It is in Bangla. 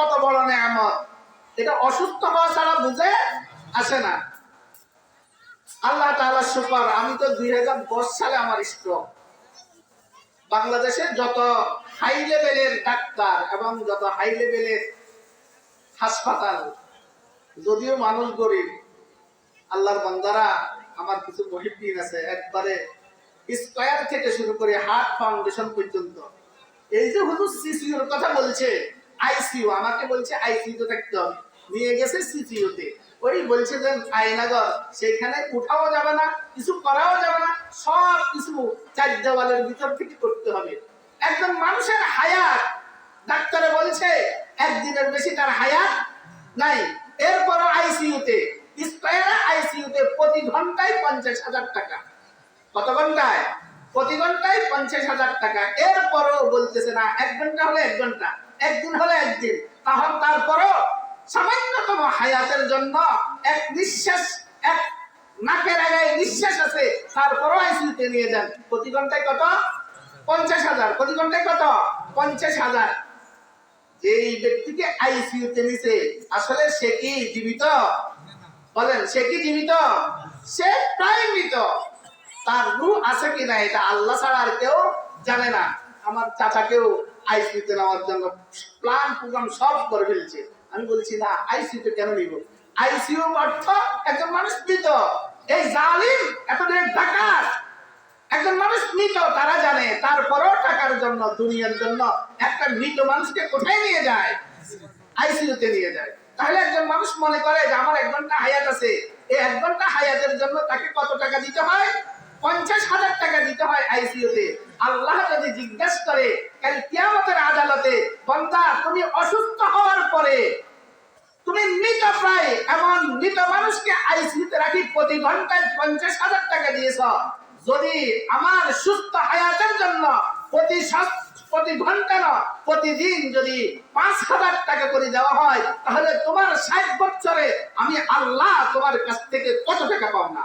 কত বড় নেয়ামত? এটা অসুস্থ হওয়া ছাড়া বুঝে আসে না। আল্লাহ তাআলা শুকর। আমি তো দুই হাজার সালে আমার স্ট্রোক বাংলাদেশে যত হাই লেভেলের ডাক্তার এবং যত হাই লেভেলের হাসপাতাল, যদিও মানুষ গরিব, আল্লাহর বান্দারা আমার কিছু মহিদ্দিন আছে। একবারে স্কয়ার থেকে শুরু করে হার্ট ফাউন্ডেশন পর্যন্ত। এই যে হুজুর সিসিউর কথা বলছে আইসিইউ, আমাকে বলছে আইসিইউ থাকতে হবে। নিয়ে গেছে সিসিউতে ওই বলছে যে, আয়নাগর সেখানে উঠাও যাবে না, কিছু করাও যাবে না, সব কিছু চার দেওয়ালের ভিতর থেকে করতে হবে। একজন মানুষের হায়াত। ডাক্তারে বলছে, একদিনের বেশি তার হায়াত নাই। এরপরও আইসিইউতে, স্কয়ারে আইসিইউতে প্রতি ঘন্টায় পঞ্চাশ হাজার টাকা। কত ঘন্টায়? প্রতি ঘন্টায় পঞ্চাশ হাজার টাকা। এরপরও বলতেছে না, এক ঘণ্টা হলে এক ঘণ্টা, একদিন হলে একদিন। তাহলে তারপরও সামান্যতম হায়াতের জন্য এক নিঃশ্বাস, এক নাকের আগায় নিঃশ্বাস আছে, তারপরও আইসিইউতে নিয়ে যান। প্রতি ঘন্টায় কত? পঞ্চাশ হাজার। প্রতি ঘন্টায় কত? পঞ্চাশ হাজার। এই ব্যক্তিকে আইসিইউতে নিছে, আসলে সে কি জীবিত? বলেন, সে কি জীবিত? সে প্রায় মৃত। তার রূহ আছে কিনা এটা আল্লাহ ছাড়া আর কেউ জানে না। আমার চাচাকেও আইসিইউতে নেওয়ার জন্য প্ল্যান প্রোগ্রাম সব করে ফেলছে। আমি বলছি, না আইসিইউতে কেন নিব? আইসিইউ অর্থ একজন মানুষ মৃত। এই জালিম এতদিন ডাকাত। একজন মানুষ মৃত, তারা জানে। তারপরও টাকার জন্য, দুনিয়ার জন্য একটা মৃত মানুষকে কোথায় নিয়ে যায়? আইসিইউতে নিয়ে যায়। তাহলে একজন মানুষ মনে করে যে, আমার এক ঘণ্টা হায়াত আছে। এই এক ঘণ্টা হায়াতের জন্য তাকে কত টাকা দিতে হয়? পঞ্চাশ হাজার টাকা দিতে হয় আইসিইউতে। আল্লাহ যদি জিজ্ঞেস করে, কাল কিয়ামতের আদালতে বন্দা, তুমি অসুস্থ হওয়ার পরে তুমি মৃত প্রায় এমন মৃত মানুষকে আইসিইউতে রাখি, প্রতি ঘন্টায় পঞ্চাশ হাজার টাকা দিয়েছ। যদি আমার সুস্থ হায়াতের জন্য প্রতি প্রতি ঘণ্টা না, প্রতিদিন যদি পাঁচ হাজার টাকা করে দেওয়া হয়, তাহলে তোমার ষাট বছরে আমি আল্লাহ তোমার কাছ থেকে কত টাকা পাব না?